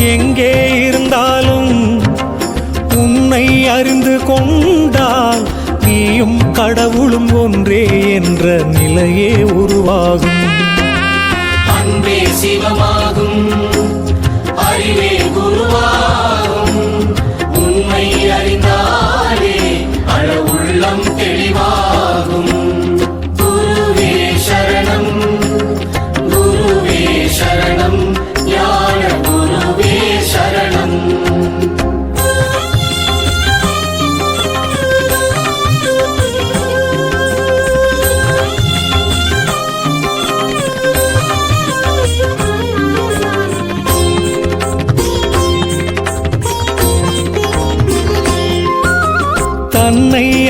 எங்கே இருந்தாலும் உன்னை அறிந்து கொண்டால் நீயும் கடவுளும் ஒன்றே என்ற நிலையே உருவாகும். அன்பே சிவமாகும் அறிவே குருவாகும்.